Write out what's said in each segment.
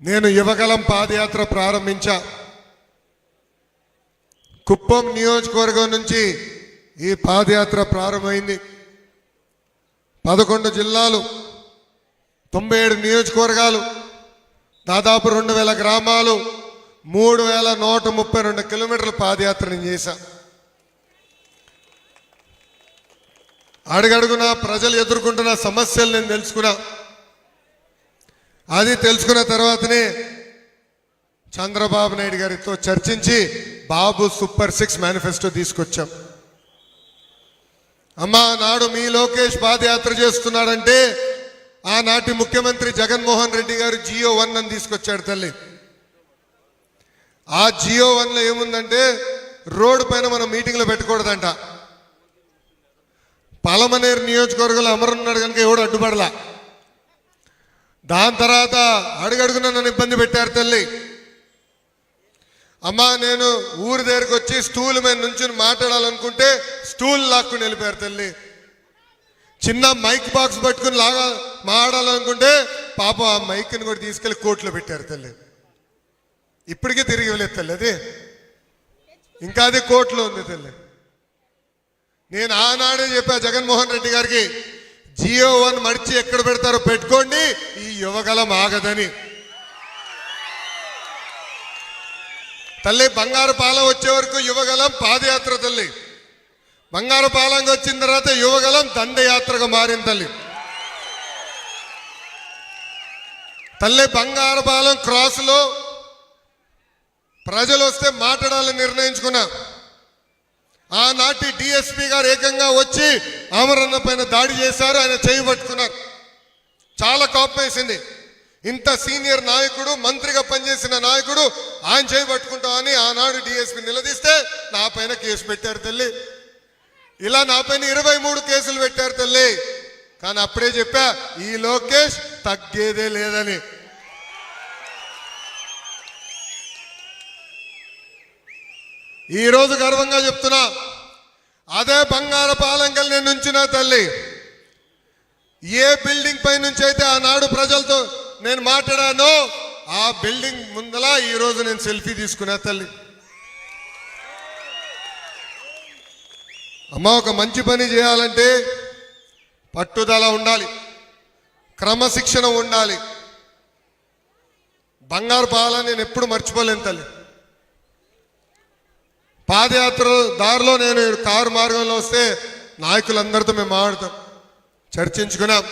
నేను యువగలం పాదయాత్ర ప్రారంభించా. కుప్పం నియోజకవర్గం నుంచి ఈ పాదయాత్ర ప్రారంభమైంది. పదకొండు జిల్లాలు తొంభై ఏడు నియోజకవర్గాలు దాదాపు రెండు వేల గ్రామాలు మూడు వేల నూట ముప్పై రెండు కిలోమీటర్ల పాదయాత్ర నేను చేశా. అడుగడుగున ప్రజలు ఎదుర్కొంటున్న సమస్యలు నేను తెలుసుకున్నా. అది తెలుసుకున్న తర్వాతనే చంద్రబాబు నాయుడు గారితో చర్చించి బాబు సూపర్ సిక్స్ మేనిఫెస్టో తీసుకొచ్చాం. అమ్మా నాడు మీ లోకేష్ పాదయాత్ర చేస్తున్నాడంటే ఆనాటి ముఖ్యమంత్రి జగన్మోహన్ రెడ్డి గారు జియో వన్ అని తీసుకొచ్చాడు తల్లి. ఆ జియో వన్లో ఏముందంటే రోడ్డు పైన మనం మీటింగ్లో పెట్టకూడదంట. పలమనేరు నియోజకవర్గంలో అమరున్నాడు కనుక ఎవడు అడ్డుపడలా? దాని తర్వాత అడుగడుగున నన్ను ఇబ్బంది పెట్టారు తల్లి. అమ్మా నేను ఊరి దగ్గరికి వచ్చి స్టూల్ మీద నుంచి మాట్లాడాలనుకుంటే స్టూల్ లాక్కుని వెళ్ళిపోయారు తల్లి. చిన్న మైక్ బాక్స్ పట్టుకుని లాగా మాట్లాడాలనుకుంటే పాపం ఆ మైక్ని కూడా తీసుకెళ్ళి కోర్టులో పెట్టారు తల్లి. ఇప్పటికే తిరిగి వెళ్ళేది తల్లి అది. ఇంకా అది కోర్టులో ఉంది తల్లి. నేను ఆనాడే చెప్పా జగన్మోహన్ రెడ్డి గారికి జియో వన్ మడిచి ఎక్కడ పెడతారో పెట్టుకోండి. ఈ యువగలం ఆగదని. తల్లి బంగారు పాలెం వచ్చే వరకు యువగలం పాదయాత్ర తల్లి. బంగారు పాలంగా వచ్చిన తర్వాత యువగలం దండయాత్రగా మారింది తల్లి. తల్లి బంగారు పాలెం క్రాస్లో ప్రజలు వస్తే మాట్లాడాలని నిర్ణయించుకున్నా. ఆనాటి డిఎస్పి గారు ఏకంగా వచ్చి అమరన్న పైన దాడి చేశారు ఆయన చేయి పట్టుకున్నారు. చాలా కోపం వేసింది. ఇంత సీనియర్ నాయకుడు మంత్రిగా పనిచేసిన నాయకుడు ఆయన చేయి పట్టుకుంటామని ఆనాడు డిఎస్పి నిలదీస్తే నా పైన కేసు పెట్టారు తల్లి. ఇలా నా పైన ఇరవై మూడు కేసులు పెట్టారు తల్లి. కానీ అప్పుడే చెప్పా ఈ లోకేష్ తగ్గేదే లేదని. ఈ రోజు గర్వంగా చెప్తున్నా అదే బంగారు పాలంకల్ నేను ఉంచిన తల్లి. ఏ బిల్డింగ్ పై నుంచి అయితే ఆనాడు ప్రజలతో నేను మాట్లాడానో ఆ బిల్డింగ్ ముందల ఈరోజు నేను సెల్ఫీ తీసుకున్నా తల్లి. అమ్మ ఒక మంచి పని చేయాలంటే పట్టుదల ఉండాలి క్రమశిక్షణ ఉండాలి. బంగారు పాలని నేను ఎప్పుడు మర్చిపోలేను తల్లి. పాదయాత్ర దారిలో నేను కారు మార్గంలో వస్తే నాయకులందరితో మేము మాట్లాడతాం. చర్చించుకున్నాం.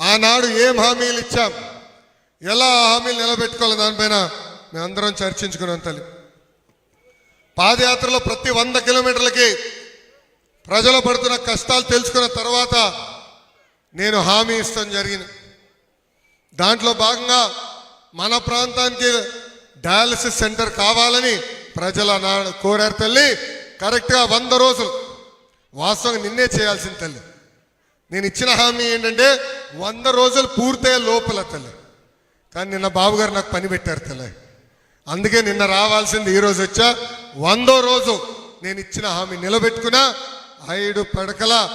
ఆనాడు ఏం హామీలు ఇచ్చాం? ఎలా ఆ హామీలు నిలబెట్టుకోవాలి దానిపైన మేమందరం చర్చించుకున్నాం తల్లి. పాదయాత్రలో ప్రతి వంద కిలోమీటర్లకి ప్రజలు పడుతున్న కష్టాలు తెలుసుకున్న తర్వాత నేను హామీ ఇస్తాం జరిగింది. దాంట్లో భాగంగా మన ప్రాంతానికి డయాలసిస్ సెంటర్ కావాలని ప్రజల నాడు కోరారు తల్లి. కరెక్ట్గా వంద రోజులు. వాస్తవంగా నిన్నే చేయాల్సిన తల్లి. నేను ఇచ్చిన హామీ ఏంటంటే వంద రోజులు పూర్తయ్యే లోపల తల్లి. కానీ నిన్న బాబుగారు నాకు పని పెట్టారు తల్లి. అందుకే నిన్న రావాల్సింది ఈరోజు వచ్చా. వందో రోజు నేను ఇచ్చిన హామీ నిలబెట్టుకున్నా. ఐదు పడకల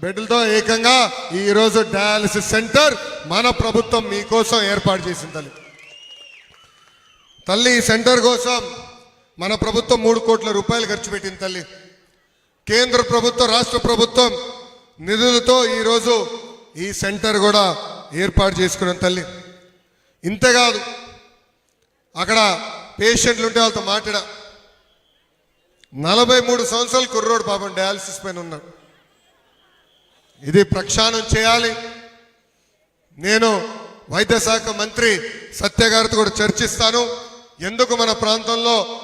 బెడ్లతో ఏకంగా ఈ రోజు డయాలసిస్ సెంటర్ మన ప్రభుత్వం మీకోసం ఏర్పాటు చేసింది తల్లి. తల్లి ఈ సెంటర్ కోసం మన ప్రభుత్వం మూడు కోట్ల రూపాయలు ఖర్చు పెట్టింది తల్లి. కేంద్ర ప్రభుత్వం రాష్ట్ర ప్రభుత్వం నిధులతో ఈరోజు ఈ సెంటర్ కూడా ఏర్పాటు చేసుకున్నాం తల్లి. ఇంతేకాదు అక్కడ పేషెంట్లు ఉంటే వాళ్ళతో మాట్లాడా. నలభై మూడు సంవత్సరాలు కుర్రోడు పాపం డయాలసిస్ పైన ఉన్నాడు. ఇది ప్రక్షాళన చేయాలి. నేను వైద్య శాఖ మంత్రి సత్య గారితో కూడా చర్చిస్తాను. ఎందుకు మన ప్రాంతంలో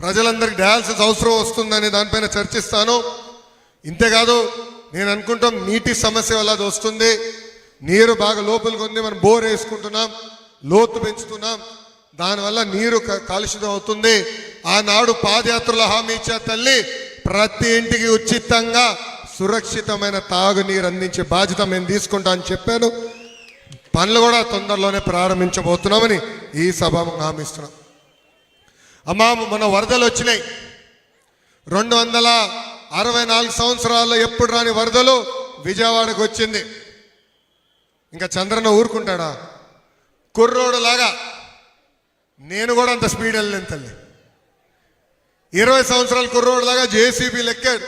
ప్రజలందరికీ డయాలసిస్ అవసరం వస్తుందనే దానిపైన చర్చిస్తాను. ఇంతేకాదు నేను అనుకుంటాం నీటి సమస్య వల్ల అది వస్తుంది. నీరు బాగా లోపలికి ఉంది మనం బోర్ వేసుకుంటున్నాం లోతు పెంచుతున్నాం. దానివల్ల నీరు క- కాలుష్యం అవుతుంది. ఆనాడు పాదయాత్రల హామీ ఇచ్చే తల్లి ప్రతి ఇంటికి ఉచితంగా సురక్షితమైన తాగునీరు అందించే బాధ్యత మేము తీసుకుంటా అని చెప్పాను. పనులు కూడా తొందరలోనే ప్రారంభించబోతున్నామని ఈ సభ హామీ ఇస్తున్నాం. అమ్మా మన వరదలు వచ్చినాయి. రెండు వందల అరవై నాలుగు సంవత్సరాల్లో ఎప్పుడు రాని వరదలు విజయవాడకు వచ్చింది. ఇంకా చంద్రన్న ఊరుకుంటాడా? కుర్రోడులాగా. నేను కూడా అంత స్పీడ్ వెళ్ళలేను తల్లి. ఇరవై సంవత్సరాల కుర్రోడులాగా జేసీబీ లెక్కాడు.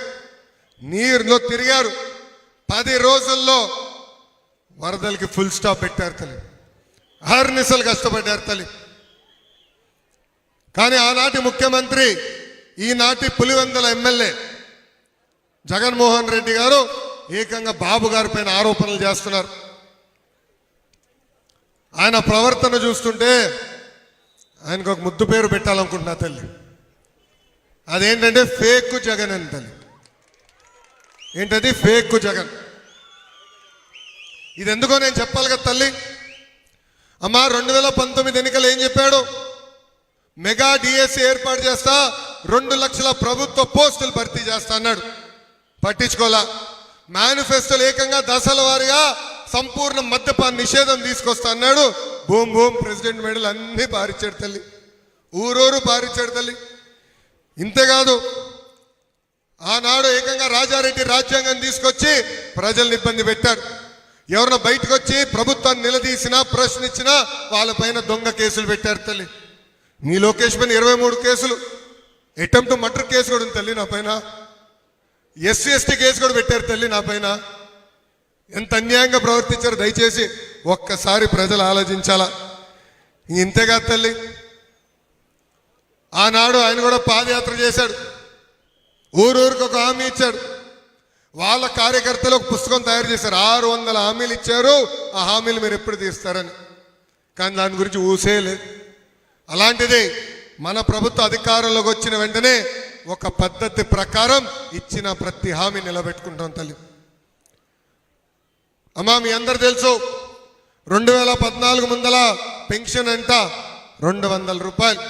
నీరులో తిరిగారు. పది రోజుల్లో వరదలకి ఫుల్ స్టాప్ పెట్టారు తల్లి. అహర్నిశలు కష్టపడ్డారు తల్లి. కానీ ఆనాటి ముఖ్యమంత్రి ఈనాటి పులివెందుల ఎమ్మెల్యే జగన్మోహన్ రెడ్డి గారు ఏకంగా బాబు గారి పైన ఆరోపణలు చేస్తున్నారు. ఆయన ప్రవర్తన చూస్తుంటే ఆయనకు ఒక ముద్దు పేరు పెట్టాలనుకుంటున్నా తల్లి. అదేంటంటే ఫేక్ జగన్ అని తల్లి. ఏంటది? ఫేక్ జగన్. ఇది ఎందుకో నేను చెప్పాలి కదా తల్లి. అమ్మా రెండు వేల పంతొమ్మిది ఎన్నికలు ఏం చెప్పాడు? మెగా డిఎస్సి ఏర్పాటు చేస్తా రెండు లక్షల ప్రభుత్వ పోస్టులు భర్తీ చేస్తా అన్నాడు. పట్టించుకోలా. మేనిఫెస్టోలు ఏకంగా దశల వారీగా సంపూర్ణ మద్యపాన్ నిషేధం తీసుకొస్తా అన్నాడు. బూమ్ భూమ్ ప్రెసిడెంట్ మెడల్ అన్ని పారిచ్చాడు తల్లి. ఊరూరు పారిచ్చాడు తల్లి. ఇంతేకాదు ఆనాడు ఏకంగా రాజారెడ్డి రాజ్యాంగం తీసుకొచ్చి ప్రజల్ని ఇబ్బంది పెట్టాడు. ఎవరిన బయటకు వచ్చి ప్రభుత్వాన్ని నిలదీసినా ప్రశ్నించినా వాళ్ళపైన దొంగ కేసులు పెట్టారు తల్లి. నీ లోకేష్ పైన ఇరవై మూడు కేసులు. అటెంప్ట్ మర్డర్ కేసు కూడా ఉంది తల్లి నా పైన. ఎస్సీ ఎస్టీ కేసు కూడా పెట్టారు తల్లి నా పైన. ఎంత అన్యాయంగా ప్రవర్తించారు దయచేసి ఒక్కసారి ప్రజలు ఆలోచించాలా? ఇంతేగా తల్లి. ఆనాడు ఆయన కూడా పాదయాత్ర చేశాడు. ఊరూరికి ఒక హామీ ఇచ్చాడు. వాళ్ళ కార్యకర్తలు ఒక పుస్తకం తయారు చేశారు. ఆరు వందల హామీలు ఇచ్చారు. ఆ హామీలు మీరు ఎప్పుడు తీస్తారని. కానీ దాని గురించి ఊసే లేదు. అలాంటిది మన ప్రభుత్వ అధికారంలోకి వచ్చిన వెంటనే ఒక పద్ధతి ప్రకారం ఇచ్చిన ప్రతి హామీ నిలబెట్టుకుంటాం తల్లి. అమ్మా మీ అందరు తెలుసు రెండు వేల పద్నాలుగు ముందల పెన్షన్ అంట రెండు వందల రూపాయలు.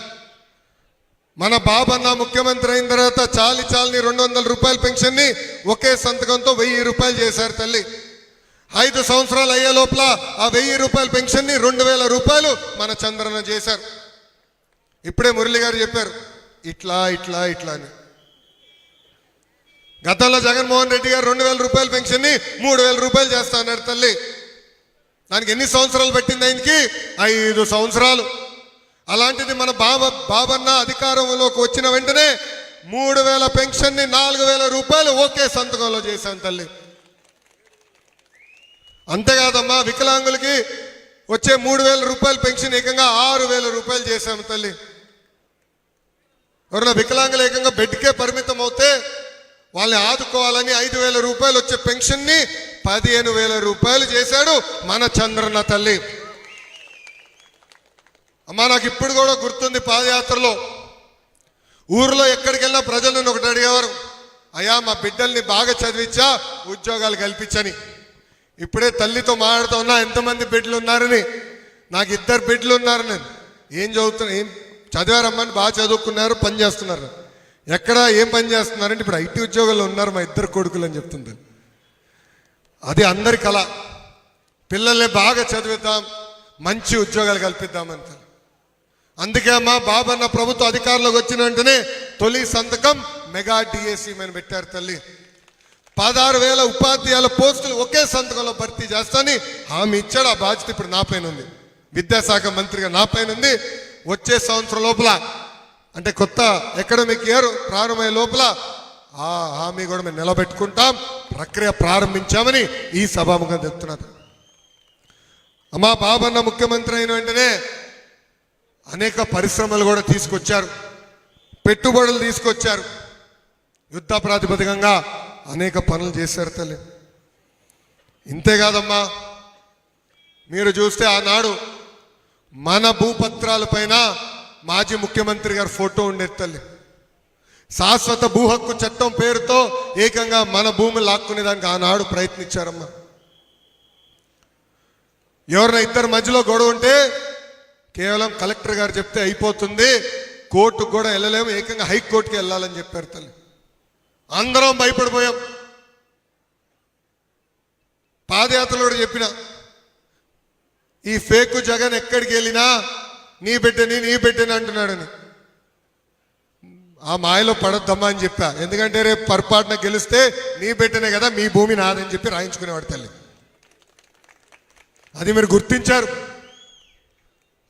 మన బాబన్న ముఖ్యమంత్రి అయిన తర్వాత చాలి చాలని రెండు వందల రూపాయల పెన్షన్ని ఒకే సంతకంతో వెయ్యి రూపాయలు చేశారు తల్లి. ఐదు సంవత్సరాలు అయ్యే లోపల ఆ వెయ్యి రూపాయల పెన్షన్ని రెండు వేల రూపాయలు మన చంద్రన చేశారు. ఇప్పుడే మురళి గారు చెప్పారు ఇట్లా ఇట్లా ఇట్లా అని. గతంలో జగన్మోహన్ రెడ్డి గారు రెండు వేల రూపాయల పెన్షన్ని మూడు వేల రూపాయలు చేస్తా అన్నాడు తల్లి. దానికి ఎన్ని సంవత్సరాలు పెట్టింది ఆయనకి? ఐదు సంవత్సరాలు. అలాంటిది మన బాబ బాబన్న అధికారంలోకి వచ్చిన వెంటనే మూడు వేల పెన్షన్ని నాలుగు వేల రూపాయలు ఓకే సంతకంలో చేశాను తల్లి. అంతేకాదమ్మా వికలాంగులకి వచ్చే మూడు వేల రూపాయల పెన్షన్ ఏకంగా ఆరు వేల రూపాయలు చేశాము తల్లి. ఎవరైనా వికలాంగులు ఏకంగా బెడ్కే పరిమితం అవుతే వాళ్ళని ఆదుకోవాలని ఐదు వేల రూపాయలు వచ్చే పెన్షన్ని పదిహేను వేల రూపాయలు చేశాడు మన చంద్రన్న తల్లి. అమ్మా నాకు ఇప్పుడు కూడా గుర్తుంది పాదయాత్రలో. ఊర్లో ఎక్కడికి వెళ్ళినా ప్రజలు నన్ను ఒకటి అడిగేవారు అయ్యా మా బిడ్డల్ని బాగా చదివించా ఉద్యోగాలు కల్పించని. ఇప్పుడే తల్లితో మాట్లాడుతూ ఉన్నా ఎంతమంది బిడ్డలు ఉన్నారని నాకు ఇద్దరు బిడ్డలు ఉన్నారు నేను ఏం చదువుతున్నా ఏం చదివారమ్మని బాగా చదువుకున్నారు పని చేస్తున్నారు. ఎక్కడ ఏం పని చేస్తున్నారంటే ఇప్పుడు ఐటీ ఉద్యోగులు ఉన్నారు మా ఇద్దరు కొడుకులు అని చెప్తుంది. అది అందరి కళ. పిల్లల్ని బాగా చదివిద్దాం మంచి ఉద్యోగాలు కల్పిద్దామంత అందుకే అమ్మా బాబన్న ప్రభుత్వ అధికారంలోకి వచ్చిన వెంటనే తొలి సంతకం మెగా డిఎస్సి మీద పెట్టారు తల్లి. పదహారు వేల ఉపాధ్యాయుల పోస్టులు ఒకే సంతకంలో భర్తీ చేస్తాని హామీ ఇచ్చాడు. ఆ బాధ్యత ఇప్పుడు నా పైన ఉంది. విద్యాశాఖ మంత్రిగా నా పైన ఉంది. వచ్చే సంవత్సరం లోపల అంటే కొత్త అకాడమిక్ ఇయర్ ప్రారంభమయ్యే లోపల ఆ హామీ కూడా మేము నిలబెట్టుకుంటాం ప్రక్రియ ప్రారంభించామని ఈ సభాముఖం చెప్తున్నారు. అమ్మా బాబన్న ముఖ్యమంత్రి అయిన వెంటనే అనేక పరిశ్రమలు కూడా తీసుకొచ్చారు. పెట్టుబడులు తీసుకొచ్చారు. యుద్ధ ప్రాతిపదికంగా అనేక పనులు చేశారు తల్లి. ఇంతేకాదమ్మా మీరు చూస్తే ఆనాడు మన భూపత్రాలపైన మాజీ ముఖ్యమంత్రి గారి ఫోటో ఉండేది తల్లి. శాశ్వత భూ హక్కు చట్టం పేరుతో ఏకంగా మన భూమి లాక్కునేదానికి ఆనాడు ప్రయత్నించారమ్మా. ఎవరైనా ఇద్దరు మధ్యలో గొడవ ఉంటే కేవలం కలెక్టర్ గారు చెప్తే అయిపోతుంది. కోర్టుకు కూడా వెళ్ళలేము. ఏకంగా హైకోర్టుకి వెళ్ళాలని చెప్పారు తల్లి. అందరం భయపడిపోయాం. పాదయాత్రలో కూడా చెప్పిన ఈ ఫేక్ జగన్ ఎక్కడికి వెళ్ళినా నీ బిడ్డని నీ బిడ్డని అంటున్నాడని. ఆ మాయలో పడొద్దమ్మా అని చెప్పా. ఎందుకంటే రేపు పొరపాటున గెలిస్తే నీ బిడ్డనే కదా మీ భూమి నాదని చెప్పి రాయించుకునేవాడు తల్లి. అది మీరు గుర్తించారు.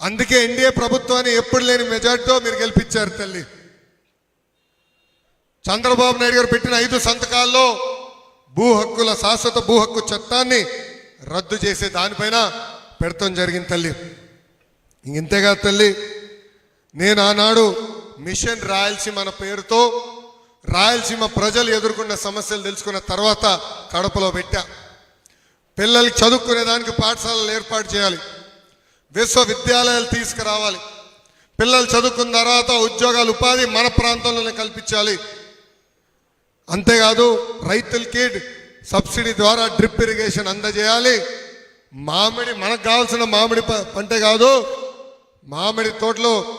అందుకే ఎన్డీఏ ప్రభుత్వాన్ని ఎప్పుడు లేని మెజార్టీతో మీరు గెలిపించారు తల్లి. చంద్రబాబు నాయుడు గారు పెట్టిన ఐదు సంతకాల్లో భూ హక్కుల శాశ్వత భూ హక్కు చట్టాన్ని రద్దు చేసే దానిపైన పెడతాం జరిగింది తల్లి. ఇంతేగా తల్లి. నేను ఆనాడు మిషన్ రాయలసీమ అన్న పేరుతో రాయలసీమ ప్రజలు ఎదుర్కొన్న సమస్యలు తెలుసుకున్న తర్వాత కడపలో పెట్టా. పిల్లలకి చదువుకునే దానికి పాఠశాలలు ఏర్పాటు చేయాలి. విశ్వవిద్యాలయాలు తీసుకురావాలి. పిల్లలు చదువుకున్న తర్వాత ఉద్యోగాలు ఉపాధి మన ప్రాంతంలోనే కల్పించాలి. అంతేకాదు రైతులకి సబ్సిడీ ద్వారా డ్రిప్ ఇరిగేషన్ అందజేయాలి. మామిడి మనకు కావాల్సిన మామిడి ప- పంటే కాదు మామిడి తోటలో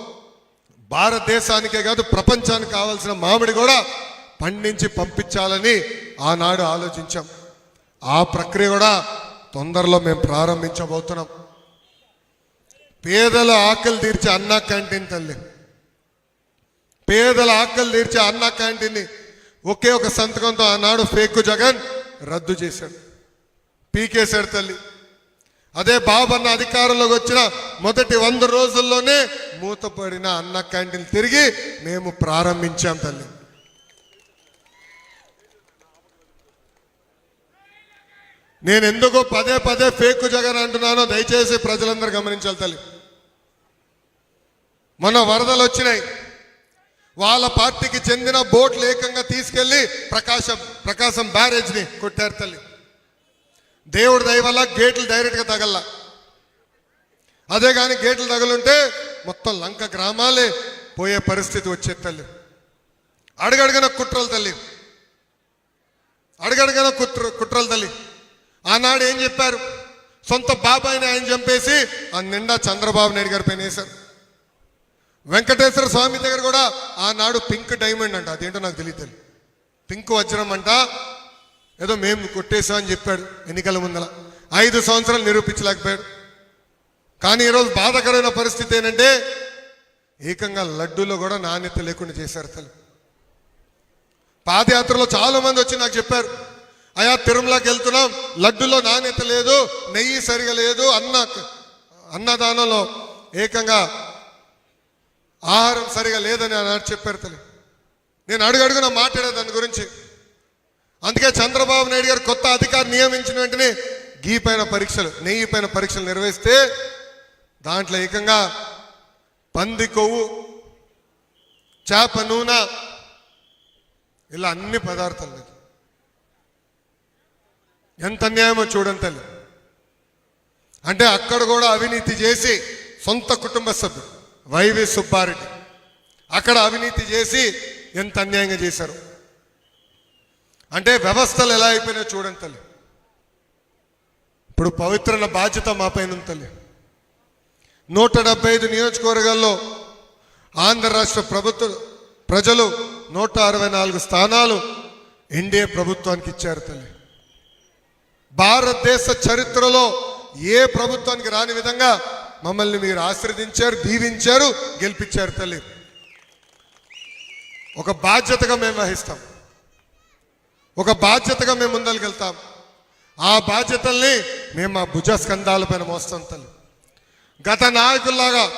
భారతదేశానికే కాదు ప్రపంచానికి కావాల్సిన మామిడి కూడా పండించి పంపించాలని ఆనాడు ఆలోచించాం. ఆ ప్రక్రియ కూడా తొందరలో మేము ప్రారంభించబోతున్నాం. పేదల ఆకలి తీర్చే అన్న క్యాంటీన్ తల్లి. పేదల ఆకలి తీర్చే అన్న క్యాంటీన్ని ఒకే ఒక సంతకంతో ఆనాడు ఫేక్ జగన్ రద్దు చేశాడు. పీకేశాడు తల్లి. అదే బాబన్న అధికారంలోకి వచ్చిన మొదటి వంద రోజుల్లోనే మూతపడిన అన్న క్యాంటీన్ తిరిగి మేము ప్రారంభించాం తల్లి. నేను ఎందుకు పదే పదే ఫేక్ జగన్ అంటున్నానో దయచేసి ప్రజలందరూ గమనించాలి తల్లి. మొన్న వరదలు వచ్చినాయి. వాళ్ళ పార్టీకి చెందిన బోట్లు ఏకంగా తీసుకెళ్ళి ప్రకాశం ప్రకాశం బ్యారేజ్ని కొట్టారు తల్లి. దేవుడి దయ వల్ల గేట్లు డైరెక్ట్గా తగల్లా. అదే కానీ గేట్లు తగులుంటే మొత్తం లంక గ్రామాలే పోయే పరిస్థితి వచ్చే తల్లి. అడుగడుగున కుట్రలు తల్లి. అడుగడుగున కుట్ర కుట్రలు తల్లి. ఆనాడు ఏం చెప్పారు? సొంత బాబాయిని ఆయన చంపేసి ఆ నిండా చంద్రబాబు నాయుడు గారి పైన వేశారు. వెంకటేశ్వర స్వామి దగ్గర కూడా ఆనాడు పింక్ డైమండ్ అంట. అదేంటో నాకు తెలియదు పింక్ వజ్రం అంట ఏదో మేము కొట్టేశాం అని చెప్పాడు ఎన్నికల ముందల. ఐదు సంవత్సరాలు నిరూపించలేకపోయాడు. కానీ ఈరోజు బాధకరమైన పరిస్థితి ఏంటంటే ఏకంగా లడ్డూలో కూడా నాణ్యత లేకుండా చేశారు తల్లి. పాదయాత్రలో చాలా మంది వచ్చి నాకు చెప్పారు అయా తిరుమలకి వెళ్తున్నాం లడ్డులో నాణ్యత లేదు నెయ్యి సరిగా లేదు అన్న అన్నదానంలో ఏకంగా ఆహారం సరిగా లేదని అన్నాడు చెప్పారు తల్లి. నేను అడుగడుగున మాట్లాడే దాని గురించి అందుకే చంద్రబాబు నాయుడు గారు కొత్త అధికారి నియమించిన వెంటనే గీ పైన పరీక్షలు నెయ్యి పైన పరీక్షలు నిర్వహిస్తే దాంట్లో ఏకంగా పంది కొవ్వు చేప నూనె ఇలా అన్ని పదార్థాలు ఎంత అన్యాయమో చూడండి తల్లి. అంటే అక్కడ కూడా అవినీతి చేసి సొంత కుటుంబ సభ్యుడు వైవి సుబ్బారెడ్డి అక్కడ అవినీతి చేసి ఎంత అన్యాయంగా చేశారు? అంటే వ్యవస్థలు ఎలా అయిపోయినాయో చూడండి తల్లి. ఇప్పుడు పవిత్రన బాధ్యత మా పైన తల్లి. నూట డెబ్బై ఐదు నియోజకవర్గాల్లో ఆంధ్ర రాష్ట్ర ప్రభుత్వ ప్రజలు నూట అరవై నాలుగు స్థానాలు ఎన్డీఏ ప్రభుత్వానికి ఇచ్చారు తల్లి. భారతదేశ చరిత్రలో ఏ ప్రభుత్వానికి రాని విధంగా మమ్మల్ని మీరు ఆశ్రదించారు దీవించారు గెలిపించారు తల్లి. ఒక బాధ్యతగా మేము వహిస్తాం. ఒక బాధ్యతగా మేము ముందరికెళ్తాం ఆ బాధ్యతల్ని మేము మా భుజస్కంధాల పైన మోస్తాం తల్లి. గత నాయకుల్లాగా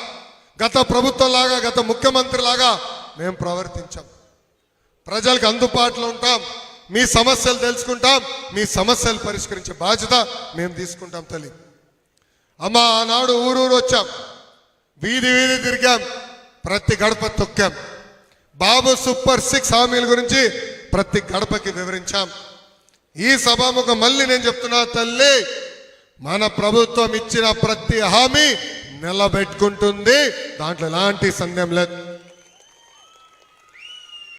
గత ప్రభుత్వంలాగా గత ముఖ్యమంత్రిలాగా మేము ప్రవర్తించాం. ప్రజలకు అందుబాటులో ఉంటాం. మీ సమస్యలు తెలుసుకుంటాం. మీ సమస్యలు పరిష్కరించే బాధ్యత మేము తీసుకుంటాం తల్లి. అమ్మ ఆనాడు ఊరూరు వచ్చాం. వీధి వీధి తిరిగాం. ప్రతి గడప తొక్కాం. బాబు సూపర్ సిక్స్ హామీల గురించి ప్రతి గడపకి వివరించాం. ఈ సభాముఖం మళ్ళీ నేను చెప్తున్నా తల్లి మన ప్రభుత్వం ఇచ్చిన ప్రతి హామీ నిలబెట్టుకుంటుంది. దాంట్లో ఎలాంటి సందేహం లేదు.